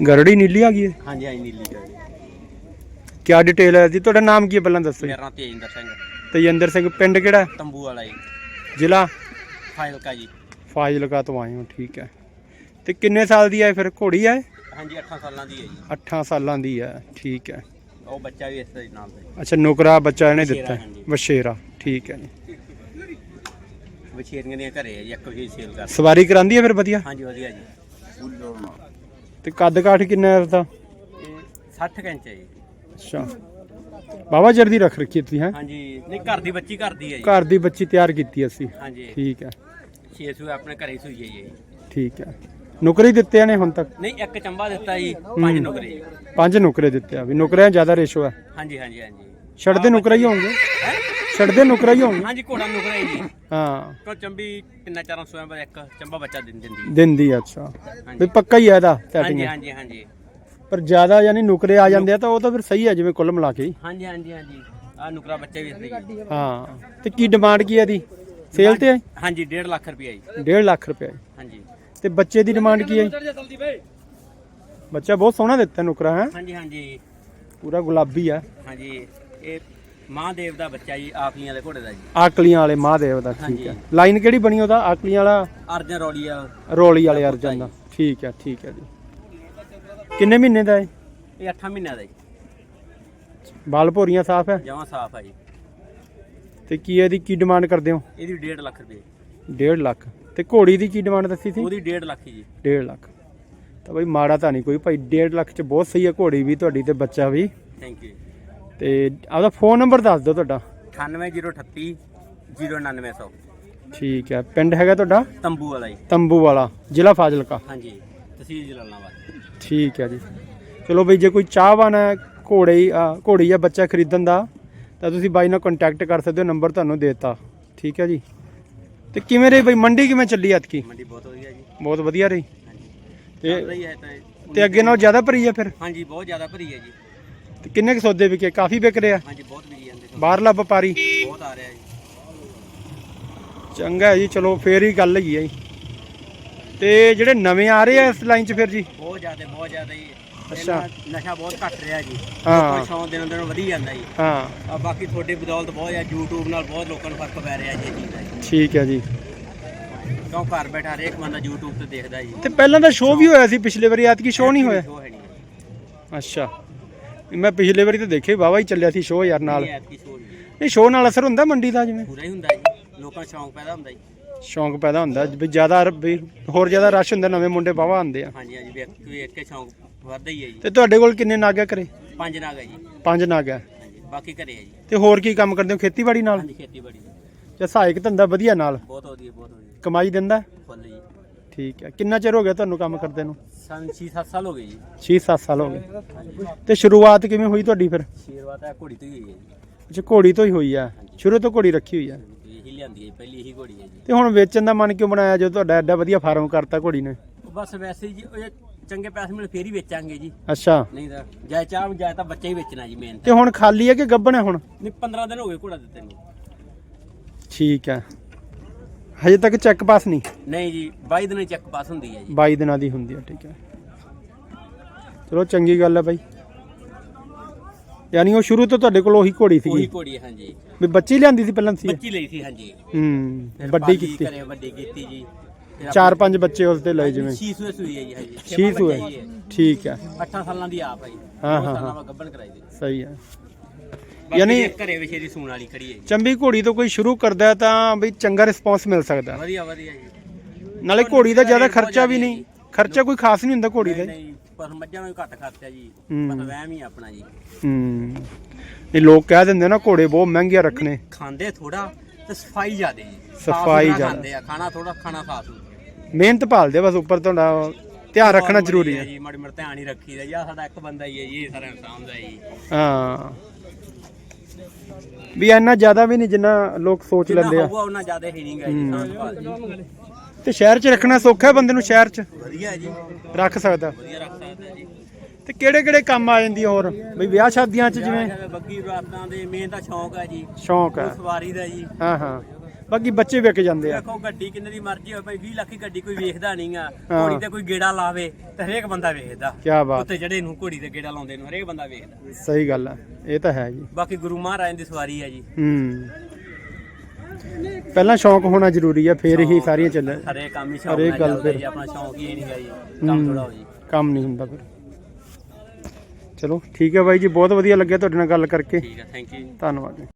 ਗਰੜੀ ਨੀਲੀ ਆ ਗਈ ਹੈ ਹਾਂਜੀ ਹਾਂਜੀ ਨੀਲੀ ਗਰੜੀ। ਕੀ ਡਿਟੇਲ ਹੈ ਜੀ? ਤੁਹਾਡਾ ਨਾਮ ਕੀ ਹੈ ਪਹਿਲਾਂ ਦੱਸੋ ਜੀ? ਮੇਰਾ ਨਾਮ ਤੇਜਿੰਦਰ ਸਿੰਘ ਤੇਜਿੰਦਰ ਸਿੰਘ ਪਿੰਡ ਕਿਹੜਾ? ਹੈ? ਤੰਬੂ ਵਾਲਾ ਜੀ। ਜ਼ਿਲ੍ਹਾ? ਫਾਇਲਕਾ ਜੀ। ਫਾਜ਼ਿਲਕਾ ਤੋਂ ਆਏ ਹੋ ਠੀਕ ਹੈ। ਤੇ ਕਿੰਨੇ ਸਾਲ ਦੀ ਹੈ ਫਿਰ? ਘੋੜੀ ਹੈ ਹਾਂਜੀ 8 ਸਾਲਾਂ ਦੀ ਹੈ ਜੀ। 8 ਸਾਲਾਂ ਦੀ ਹੈ ਠੀਕ ਹੈ। ਉਹ ਬੱਚਾ ਵੀ ਇਸ ਦੇ ਨਾਲ ਦਾ ਜੀ। ਅੱਛਾ ਨੁਕਰਾ ਬੱਚਾ ਇਹਨੇ ਦਿੱਤਾ ਹੈ। ਹਾਂਜੀ। ਠੀਕ ਹੈ ਜੀ। ਵਛੇਰੀਆਂ ਦੀਆਂ ਘਰੇ ਹੈ ਜੀ ਇੱਕ ਵੀ ਸੇਲ ਕਰ ਸਵਾਰੀ ਕਰਾਂਦੀ ਹੈ ਫਿਰ ਵਧੀਆ? ਹਾਂਜੀ ਵਧੀਆ ਜੀ। ਤੇ ਕੱਦ ਕਾਠ ਕਿੰਨਾ ਹੈ ਦਾ ਇਹ 60 ਇੰਚ ਹੈ ਜੀ। ਅੱਛਾ। ਬਾਬਾ ਜਰ ਦੀ ਰੱਖ ਰੱਖੀ ਤੁਸੀਂ ਹੈ? ਹਾਂਜੀ। ਨਹੀਂ ਘਰ ਦੀ ਬੱਚੀ ਘਰ ਦੀ ਹੈ ਜੀ। ਘਰ ਦੀ ਬੱਚੀ ਤਿਆਰ ਕੀਤੀ ਅਸੀਂ। ਹਾਂਜੀ। ਠੀਕ ਹੈ। ਛੇ ਸੂ ਆਪਣੇ ਘਰੇ ਸੂਈ ਹੈ ਜੀ। ਠੀਕ ਹੈ। ਨੁਕਰੇ ਦਿੱਤੇ ਨੇ ਹੁਣ ਤੱਕ? ਨਹੀਂ ਇੱਕ ਚੰਬਾ ਦਿੱਤਾ ਜੀ ਪੰਜ ਨੁਕਰੇ। ਪੰਜ ਨੁਕਰੇ ਦਿੱਤੇ ਆ ਵੀ ਨੁਕਰਿਆਂ ਜ਼ਿਆਦਾ ਰੇਸ਼ੋ ਹੈ। ਹਾਂਜੀ ਹਾਂਜੀ ਹਾਂਜੀ। ਛੱਡਦੇ ਨੁਕਰਾ ਹੀ ਹੋਣਗੇ? ਛੱਡਦੇ ਨੁਕਰਾ ਹੀ ਹੋਣਗੇ ਹਾਂਜੀ ਘੋੜਾ ਨੁਕਰਾ ਹੈ ਜੀ। ਹਾਂ। ਕੋ ਚੰਬੀ ਕਿੰਨਾ ਚਾਰਾਂ ਸੌ ਦਾ ਇੱਕ ਚੰਬਾ ਬੱਚਾ ਦਿੰਦੀ ਦਿੰਦੀ। ਦਿੰਦੀ ਆ, ਅੱਛਾ। ਵੀ ਪੱਕਾ ਹੀ ਹੈ ਇਹਦਾ ਹਾਂਜੀ ਸੈਟਿੰਗ ਹਾਂਜੀ ਹਾਂਜੀ। ਪਰ ਜ਼ਿਆਦਾ ਯਾਨੀ ਨੁਕਰੇ ਆ ਜਾਂਦੇ ਆ ਤਾਂ ਉਹ ਤਾਂ ਫਿਰ ਸਹੀ ਹੈ ਜਿਵੇਂ ਕੁੱਲ ਮਿਲਾ ਕੇ ਹੀ। ਹਾਂਜੀ ਹਾਂਜੀ ਹਾਂਜੀ। ਆ ਨੁਕਰਾ ਬੱਚੇ ਵੀ ਇਸ ਦੇ ਹਾਂ। ਤੇ ਕੀ ਡਿਮਾਂਡ ਕੀ ਹੈ ਇਹਦੀ? ਸੇਲ ਤੇ ਹਾਂਜੀ 1.5 ਲੱਖ ਰੁਪਏ ਜੀ। 1.5 ਲੱਖ ਰੁਪਏ ਹਾਂਜੀ। ਤੇ ਬੱਚੇ ਦੀ ਡਿਮਾਂਡ ਕੀ ਹੈ ਬੱਚਾ ਬਹੁਤ ਸੋਹਣਾ ਦਿੱਤਾ ਨੁਕਰਾ ਹੈ। ਹਾਂਜੀ ਹਾਂਜੀ। ਪੂਰਾ ਗੁਲਾਬੀ ਆ। ਹਾਂਜੀ। ਇਹ ਮਹਾਦੇਵ ਦਾ ਬੱਚਾ ਜੀ ਆਖਲੀਆਂ ਦੇ ਘੋੜੇ ਦਾ ਜੀ। ਆਕਲੀਆਂ ਵਾਲੇ ਮਹਾਦੇਵ ਦਾ ਠੀਕ। ਹੈ। ਲਾਈਨ ਕਿਹੜੀ ਬਣੀ ਉਹਦਾ? ਆਕਲੀਆਂ ਵਾਲਾ? ਅਰਜਨ ਰੋਲੀਆ ਰੋਲੀ ਵਾਲੇ ਅਰਜਨ ਦਾ। ਠੀਕ ਹੈ ਠੀਕ ਹੈ ਜੀ। ਕਿੰਨੇ ਮਹੀਨੇ ਦਾ ਹੈ? ਇਹ 8 ਮਹੀਨਿਆਂ ਦਾ ਜੀ। ਬਾਲ ਭੋਰੀਆਂ ਸਾਫ਼ ਹੈ? ਜਮਾਂ ਸਾਫ਼ ਆ ਜੀ। ਤੇ ਕੀ ਇਹਦੀ ਕੀ ਡਿਮਾਂਡ ਕਰਦੇ ਹੋ? ਇਹਦੀ 1.5 ਲੱਖ ਰੁਪਏ। 1.5 ਲੱਖ। ਤੇ ਘੋੜੀ ਦੀ ਕੀ ਡਿਮਾਂਡ ਦੱਸੀ ਸੀ? ਉਹਦੀ 1.5 ਲੱਖ ਜੀ। 1.5 ਲੱਖ। ਤਾਂ ਬਈ ਮਾੜਾ ਤਾਂ ਨਹੀਂ ਕੋਈ। ਭਾਈ 1.5 ਲੱਖ ਚ ਬਹੁਤ ਸਹੀ ਹੈ ਘੋੜੀ ਵੀ ਤੁਹਾਡੀ ਤੇ ਬੱਚਾ ਵੀ। ਥੈਂਕ ਯੂ ਤੇ ਆਪਦਾ ਫੋਨ ਨੰਬਰ ਦੱਸ ਦਿਓ ਤੁਹਾਡਾ। 98038 09900 ਠੀਕ ਹੈ ਪਿੰਡ ਹੈਗਾ ਤੁਹਾਡਾ? ਤੰਬੂ ਵਾਲਾ ਜੀ। ਤੰਬੂ ਵਾਲਾ ਜ਼ਿਲ੍ਹਾ ਫਾਜ਼ਿਲਕਾ। ਹਾਂਜੀ ਤਹਿਸੀਲ ਜਲਾਲਾਬਾਦ। ਠੀਕ ਹੈ ਜੀ। ਚਲੋ ਬਈ ਜੇ ਕੋਈ ਚਾਹਵਾਨ ਹੈ ਘੋੜੇ ਘੋੜੀ ਜਾਂ ਬੱਚਾ ਖਰੀਦਣ ਦਾ ਤਾਂ ਤੁਸੀਂ ਬਾਈ ਨਾਲ ਕੰਟੈਕਟ ਕਰ ਸਕਦੇ ਹੋ ਨੰਬਰ ਤੁਹਾਨੂੰ ਦੇਤਾ। ਠੀਕ ਹੈ ਜੀ। ਤੇ ਕਿਵੇਂ ਰਹੀ ਬਈ ਮੰਡੀ ਕਿਵੇਂ ਚੱਲੀ ਐਤਕੀ? ਮੰਡੀ ਬਹੁਤ ਵਧੀਆ ਜੀ। ਬਹੁਤ ਵਧੀਆ ਰਹੀ। ਤਾਂ। ਤੇ ਅੱਗੇ ਨਾਲੋਂ ਜ਼ਿਆਦਾ ਭਰੀ ਹੈ ਫਿਰ? ਹਾਂਜੀ ਬਹੁਤ ਜ਼ਿਆਦਾ ਭਰੀ ਹੈ ਜੀ। ਤੇ ਕਿੰਨੇ ਕੁ ਸੌਦੇ ਵਿਕੇ? ਕਾਫੀ ਵਿਕ ਰਹੇ ਆ? ਹਾਂਜੀ ਬਹੁਤ ਵਿਕੀ ਜਾਂਦੇ। ਬਾਹਰਲਾ ਵਪਾਰੀ? ਬਹੁਤ ਆ ਰਿਹਾ ਜੀ। ਚੰਗਾ ਹੈ ਜੀ ਚਲੋ ਫੇਰ ਹੀ ਗੱਲ ਹੈਗੀ ਹੈ ਜੀ। ਤੇ ਜਿਹੜੇ ਨਵੇਂ ਆ ਰਹੇ ਆ ਇਸ ਲਾਈਨ 'ਚ ਫਿਰ ਜੀ? ਬਹੁਤ ਜ਼ਿਆਦਾ ਬਹੁਤ ਜ਼ਿਆਦਾ ਜੀ। ਅੱਛਾ। ਨਸ਼ਾ ਬਹੁਤ ਘਟ ਰਿਹਾ ਜੀ। ਹਾਂ। ਕੋਈ ਸ਼ੌਂਕ ਦਿਨੋਂ ਦਿਨ ਵਧੀ ਜਾਂਦਾ ਜੀ। ਹਾਂ। ਆ ਬਾਕੀ ਤੁਹਾਡੇ ਬਦੌਲਤ ਬਹੁਤ ਆ YouTube ਨਾਲ ਬਹੁਤ ਲੋਕਾਂ ਨੂੰ ਫ਼ਰਕ ਪੈ ਰਿਹਾ ਜੀ ਇਹ ਚੀਜ਼ ਦਾ ਜੀ। ਠੀਕ ਹੈ ਜੀ। ਕਿਉਂ ਘਰ ਬੈਠਾ ਹਰੇਕ ਬੰਦਾ YouTube ਤੇ ਦੇਖਦਾ ਜੀ। ਤੇ ਪਹਿਲਾਂ ਤਾਂ ਸ਼ੋਅ ਵੀ ਹੋਇਆ ਸੀ ਪਿਛਲੇ ਵਾਰੀ ਐਤਕੀ ਸ਼ੋਅ ਨਹੀਂ ਹੋਇਆ। ਸ਼ੋਅ ਹੈ ਨਹੀਂ। ਅੱਛਾ। ਮੈਂ ਪਿਛਲੇ ਵਾਰੀ ਤਾਂ ਦੇਖੇ ਵਾਵਾ ਹੀ ਚੱਲਿਆ ਸੀ ਸ਼ੋਅ ਯਾਰ ਨਾਲ। ਇਹ ਐਤਕੀ ਸ਼ੋਅ ਨਹੀਂ ਇਹ ਸ਼ੋਅ ਨਾਲ ਅਸਰ ਹੁੰਦਾ ਮੰਡੀ ਦਾ ਜਿਵੇਂ? ਪੂਰਾ ਹੀ ਹੁੰਦਾ ਜੀ। ਲੋਕਾਂ ਨੂੰ ਸ਼ੌਂਕ ਪੈਦਾ ਹੁੰਦਾ ਜੀ। ਸ਼ੌਂਕ ਪੈਦਾ ਹੁੰਦਾ ਵੀ ਜ਼ਿਆਦਾ ਵੀ ਹੋਰ ਜ਼ਿਆਦਾ ਰਸ਼ ਹੁੰਦਾ ਨਵੇਂ ਮੁੰਡੇ ਵਾਵਾ ਆਉਂਦੇ ਆ। ਹਾਂਜੀ ਹਾਂਜੀ ਵੇਖ ਵੇਖ ਕੇ ਸ਼ੌਂਕ ਵੱਧਦਾ ਹੀ ਹੈ ਜੀ। ਤੇ ਤੁਹਾਡੇ ਕੋਲ ਕਿੰਨੇ ਨਾਗਾ ਕਰੇ ਪੰਜ ਨਾਗ ਹੈ ਜੀ। ਪੰਜ ਨਾਗਾ ਹਾਂਜੀ ਬਾਕੀ ਘਰੇ ਹੈ ਜੀ। ਤੇ ਹੋਰ ਕੀ ਕੰਮ ਕਰਦੇ ਹੋ ਖੇਤੀਬਾੜੀ ਨਾਲ? ਹਾਂਜੀ ਖੇਤੀਬਾੜੀ ਦਾ। ਜਾਂ ਸਹਾਇਕ ਧੰਦਾ ਵਧੀਆ ਨਾਲ। ਬਹੁਤ ਵਧੀਆ ਬਹੁਤ ਵਧੀਆ। ਕਮਾਈ ਦਿੰਦਾ? ਫੁੱਲ ਜੀ। ਠੀਕ ਹੈ। ਕਿੰਨਾ ਚਿਰ ਹੋ ਗਿਆ ਤੁਹਾਨੂੰ ਕੰਮ ਕਰਦੇ ਨੂੰ? ਸਾਨੂੰ 6-7 ਸਾਲ ਹੋ ਗਏ ਜੀ। 6-7 ਸਾਲ ਹੋ ਗਏ। ਤੇ ਸ਼ੁਰੂਆਤ ਕਿਵੇਂ ਹੋਈ ਤੁਹਾਡੀ ਫਿਰ? ਸ਼ੇਰਵਾਤ ਹੈ ਘੋੜੀ ਤੋਂ ਹੀ ਹੋਈ ਹੈ ਜੀ। ਅੱਛਾ ਘੋੜੀ ਤੋਂ ਹੀ ਹੋਈ ਆ। ਸ਼ੁਰੂ ਤੋਂ ਘੋੜੀ ਰੱਖੀ ਹੋਈ ਆ? ਇਹੀ ਲਿਆਂਦੀ ਹੈ ਪਹਿਲੀ ਇਹੀ ਘੋੜੀ ਹੈ ਜੀ। ਤੇ ਹੁਣ ਵੇਚਣ ਦਾ ਮਨ ਕਿਉਂ ਬਣਾਇਆ ਜੋ ਤੁਹਾਡਾ ਐਡਾ ਵਧੀਆ ਫਾਰਮ ਕਰਤਾ ਘੋੜੀ ਨੇ? ਉਹ ਬਸ ਵੈਸੇ ਹੀ ਜੀ ਉਹ ਚੰਗੇ ਪੈਸੇ ਮਿਲ ਫੇਰ ਹੀ ਵੇਚਾਂਗੇ ਜੀ। ਅੱਛਾ। ਨਹੀਂ ਤਾਂ ਜਾਇ ਚਾਹ ਜਾਇ ਤਾਂ ਬੱਚਾ ਹੀ ਵੇਚਣਾ ਜੀ ਮੇਨ ਤੇ। ਹੁਣ ਖਾਲੀ ਹੈ ਕਿ ਗੱਬਣ ਹੈ ਹੁਣ? ਨਹੀਂ 15 ਦਿਨ ਹੋ ਗਏ ਘੋੜਾ ਦਿੱਤੇ ਨੂੰ। ਠੀਕ ਹੈ। ਹਜੇ ਤੱਕ ਚੈੱਕ ਪਾਸ ਨਹੀਂ? ਨਹੀਂ ਜੀ 22 ਦਿਨਾਂ ਚੈੱਕ ਪਾਸ ਹੁੰਦੀ ਹੈ ਜੀ। 22 ਦਿਨਾਂ ਦੀ ਹੁੰਦੀ ਹੈ ਠੀਕ ਹੈ। ਚਲੋ ਚੰਗੀ ਗੱਲ ਹੈ ਬਾਈ। ਯਾਨੀ ਉਹ ਸ਼ੁਰੂ ਤੋਂ ਤੁਹਾਡੇ ਕੋਲ ਉਹੀ ਘੋੜੀ ਉਹੀ ਸੀਗੀ ਘੋੜੀ ਹੈ ਹਾਂਜੀ। ਵੀ ਬੱਚੀ ਲਿਆਂਦੀ ਸੀ ਪਹਿਲਾਂ ਸੀ? ਬੱਚੀ ਲਈ ਸੀ ਹਾਂਜੀ। ਹੂੰ ਫਿਰ ਵੱਡੀ ਪਾਲੀ ਕੀਤੀ। ਘਰੇ ਵੱਡੀ ਕੀਤੀ ਜੀ। ਫਿਰ ਚਾਰ ਪੰਜ ਬੱਚੇ ਉਸ ਤੇ ਲਏ ਜਿਵੇਂ। ਛੀ ਸੂਏ ਸੂਈ ਹੈ ਜੀ ਹਾਂਜੀ। ਛੇ ਸੂਏ? ਠੀਕ ਹੈ। 8 ਸਾਲਾਂ ਦੀ ਆਪ ਹੈ ਜੀ। ਹਾਂ, ਹਾਂ, ਹਾਂ। ਗੱਭਣ ਕਰਾਈ ਦੀ। ਸਹੀ ਹੈ। ਯਾਨੀ ਘਰੇ ਵਿਸ਼ੇ ਦੀ ਸੂਣ ਵਾਲੀ ਖੜੀ ਹੈ ਜੀ ਚੰਬੀ ਘੋੜੀ ਤੋਂ ਕੋਈ ਸ਼ੁਰੂ ਕਰਦਾ ਤਾਂ ਬਈ ਚੰਗਾ ਰਿਸਪੌਂਸ ਮਿਲ ਸਕਦਾ। ਵਧੀਆ ਵਧੀਆ ਜੀ। ਨਾਲੇ ਘੋੜੀ ਦਾ ਜ਼ਿਆਦਾ ਖਰਚਾ ਵੀ ਨਹੀਂ। ਖਰਚਾ ਕੋਈ ਖਾਸ ਨਹੀਂ ਹੁੰਦਾ ਘੋੜੀ ਦਾ। ਨਹੀਂ, ਪਰ ਮੱਝਾਂ ਨੂੰ ਘੱਟ ਖਰਚਾ ਜੀ। ਬਸ ਵਹਿਮ ਹੀ ਆਪਣਾ ਜੀ। ਹੂੰ। ਇਹ ਲੋਕ ਕਹਿ ਦਿੰਦੇ ਨਾ ਘੋੜੇ ਬਹੁਤ ਮਹਿੰਗੇ ਰੱਖਣੇ। ਖਾਂਦੇ ਥੋੜਾ ਤੇ ਸਫ਼ਾਈ ਜ਼ਿਆਦੇ ਜੀ। ਸਾਫ਼ ਸਫ਼ਾਈ ਜ਼ਿਆਦਾ। ਆ ਖਾਣਾ ਥੋੜਾ ਖਾਣਾ ਸਾਫ਼ ਮਿਹਨਤ ਭਾਲਦੇ ਬਸ ਉੱਪਰ ਤੁਹਾਡਾ ਧਿਆਨ ਰੱਖਣਾ ਜ਼ਰੂਰੀ ਹੈ। ਜੀ ਮਾੜੀ ਮੋਟੀ ਧਿਆਨ ਹੀ ਰੱਖੀਦਾ ਜੀ। ਆ ਸਾਡਾ ਇੱਕ ਬੰਦਾ ਹੀ ਹੈ ਜੀ ਇਹ ਸਾਰਾ ਇਨਸਾਨ ਦਾ ਜੀ। ਹਾਂ। ਵੀ ਇੰਨਾ ਜ਼ਿਆਦਾ ਵੀ ਨਹੀਂ ਜਿੰਨਾ ਲੋਕ ਸੋਚ ਲੈਂਦੇ ਆ। ਹੋਊਗਾ ਉਹਨਾਂ ਜ਼ਿਆਦਾ ਹੀ ਨਹੀਂਗਾ ਜੀ ਸਾਂਭ ਸੰਭਾਲ ਜੀ। ਤੇ ਸ਼ਹਿਰ 'ਚ ਰੱਖਣਾ ਸੌਖਾ ਹੈ ਬੰਦੇ ਨੂੰ ਸ਼ਹਿਰ 'ਚ? ਵਧੀਆ ਜੀ। ਰੱਖ ਸਕਦਾ। ਵਧੀਆ ਰੱਖ ਸਕਦਾ ਜੀ। ਤੇ ਕਿਹੜੇ ਕਿਹੜੇ ਕੰਮ ਆ ਜਾਂਦੀ ਹੋਰ? ਬਈ ਵਿਆਹ ਸ਼ਾਦੀਆਂ 'ਚ ਜਿਵੇਂ? ਜਿਵੇਂ ਬੱਗੀ ਰਾਤਾਂ ਦੇ ਮੇਨ ਤਾਂ ਸ਼ੌਂਕ ਹੈ ਜੀ। ਸ਼ੌਂਕ ਹੈ ਸਵਾਰੀ ਦਾ ਜੀ। ਹਾਂ ਹਾਂ। ਬਾਕੀ ਬੱਚੇ ਵਿਕ ਜਾਂਦੇ ਆ। ਦੇਖੋ ਗੱਡੀ ਕਿੰਨੇ ਦੀ ਮਰਜ਼ੀ ਹੋਵੇ ਭਾਈ 20 ਲੱਖ ਦੀ ਗੱਡੀ ਕੋਈ ਵੇਖਦਾ ਨਹੀਂਗਾ ਹਾਂ। ਘੋੜੀ ਤੇ ਕੋਈ ਗੇੜਾ ਲਾਵੇ ਤੇ ਹਰੇਕ ਬੰਦਾ ਵੇਖਦਾ। ਕੀ ਬਾਤ। ਉੱਤੇ ਜਿਹੜੇ ਨੂੰ ਘੋੜੀ ਤੇ ਗੇੜਾ ਲਾਉਂਦੇ ਨੂੰ ਹਰੇਕ ਬੰਦਾ ਵੇਖਦਾ। ਸਹੀ ਗੱਲ ਹੈ ਇਹ ਤਾਂ ਹੈ ਜੀ। ਬਾਕੀ ਗੁਰੂ ਮਹਾਰਾਜ ਦੀ ਸਵਾਰੀ ਹੈ ਜੀ। ਹੂੰ। ਪਹਿਲਾਂ ਸ਼ੌਂਕ ਹੋਣਾ ਜ਼ਰੂਰੀ ਆ ਫੇਰ ਹੀ ਸਾਰੀਆਂ ਚੱਲ ਹਰੇਕ ਕੰਮ ਹੀ ਸ਼ੌਂਕ ਹਰੇਕ ਨਾਲ ਗੱਲ ਚੱਲਦਾ ਫਿਰ। ਜੀ ਆਪਣਾ ਸ਼ੌਂਕ ਹੀ ਨਹੀਂਗਾ ਜੀ। ਕੰਮ ਥੋੜਾ ਹੋ ਜੀ। ਕੰਮ ਨਹੀਂ ਹੁੰਦਾ ਫਿਰ। ਚਲੋ ਠੀਕ ਹੈ ਬਾਈ ਜੀ ਬਹੁਤ ਵਧੀਆ ਲੱਗਿਆ ਤੁਹਾਡੇ ਨਾਲ ਗੱਲ ਕਰਕੇ। ਠੀਕ ਹੈ ਥੈਂਕ ਯੂ ਧੰਨਵਾਦ ਜੀ।